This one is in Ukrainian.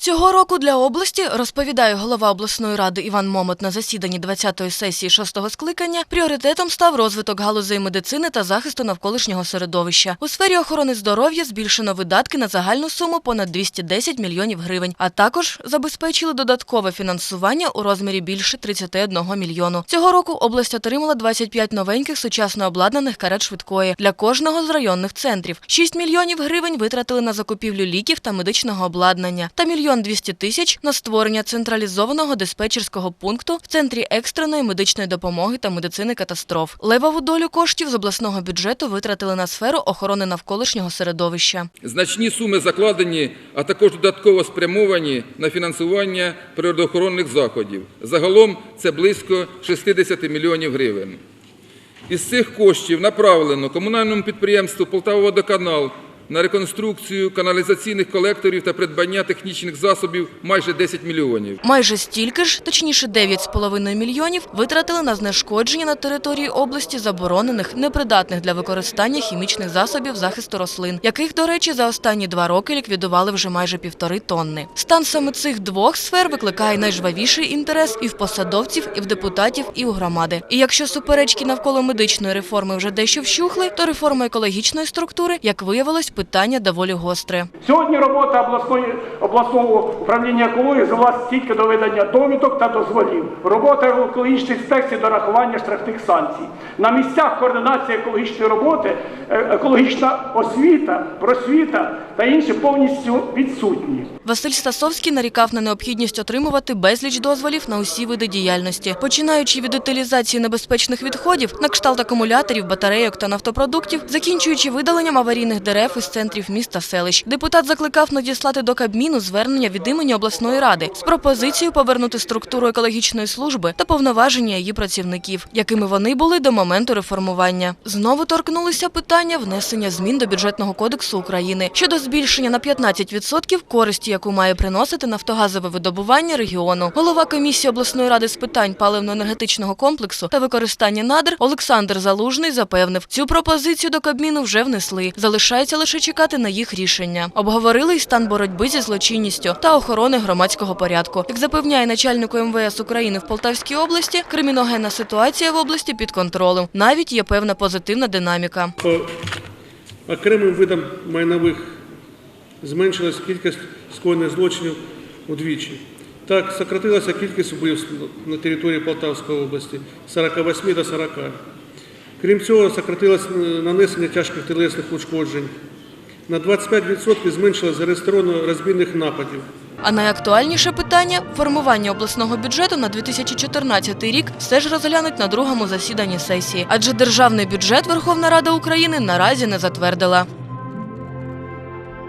Цього року для області, розповідає голова обласної ради Іван Момот на засіданні 20-ї сесії 6-го скликання, пріоритетом став розвиток галузей медицини та захисту навколишнього середовища. У сфері охорони здоров'я збільшено видатки на загальну суму понад 210 мільйонів гривень, а також забезпечили додаткове фінансування у розмірі більше 31 мільйону. Цього року область отримала 25 новеньких сучасно обладнаних карет швидкої для кожного з районних центрів. 6 мільйонів гривень витратили на закупівлю ліків та медичного обладнання та мільйон 200 тисяч на створення централізованого диспетчерського пункту в центрі екстреної медичної допомоги та медицини катастроф. Левову долю коштів з обласного бюджету витратили на сферу охорони навколишнього середовища. Значні суми закладені, а також додатково спрямовані на фінансування природоохоронних заходів. Загалом це близько 60 мільйонів гривень. Із цих коштів направлено комунальному підприємству «Полтававодоканал» на реконструкцію каналізаційних колекторів та придбання технічних засобів майже 10 мільйонів. Майже стільки ж, точніше 9,5 мільйонів, витратили на знешкодження на території області заборонених, непридатних для використання хімічних засобів захисту рослин, яких, до речі, за останні два роки ліквідували вже майже півтори тонни. Стан саме цих двох сфер викликає найжвавіший інтерес і в посадовців, і в депутатів, і у громади. І якщо суперечки навколо медичної реформи вже дещо вщухли, то реформа екологічної структури, як виявилось, питання доволі гостре. Сьогодні робота обласної, обласного управління екології звелась тільки до видання довідок та дозволів. Робота екологічних інспекцій до рахування штрафних санкцій. На місцях координації екологічної роботи, е, екологічна освіта, просвіта та інші повністю відсутні. Василь Стасовський нарікав на необхідність отримувати безліч дозволів на усі види діяльності, починаючи від утилізації небезпечних відходів на кшталт акумуляторів, батарейок та нафтопродуктів, закінчуючи видаленням аварійних дерев із центрів міст та селищ. Депутат закликав надіслати до Кабміну звернення від імені обласної ради з пропозицією повернути структуру екологічної служби та повноваження її працівників, якими вони були до моменту реформування. Знову торкнулися питання внесення змін до бюджетного кодексу України щодо збільшення на 15% користі, яку має приносити нафтогазове видобування регіону. Голова комісії обласної ради з питань паливно-енергетичного комплексу та використання надр Олександр Залужний запевнив, цю пропозицію до Кабміну вже внесли. Залишається лише чекати на їх рішення. Обговорили й стан боротьби зі злочинністю та охорони громадського порядку. Як запевняє начальнику МВС України в Полтавській області, криміногенна ситуація в області під контролем. Навіть є певна позитивна динаміка. По окремим видам майнових зменшилась кількість скоєних злочинів удвічі. Так, сократилася кількість вбивств на території Полтавської області з 48 до 40. Крім цього, сократилось е, нанесення тяжких тілесних ушкоджень. На 25% зменшилось зареєстровано розбійних нападів. А найактуальніше питання формування обласного бюджету на 2014 рік все ж розглянуть на другому засіданні сесії, адже державний бюджет Верховна Рада України наразі не затвердила.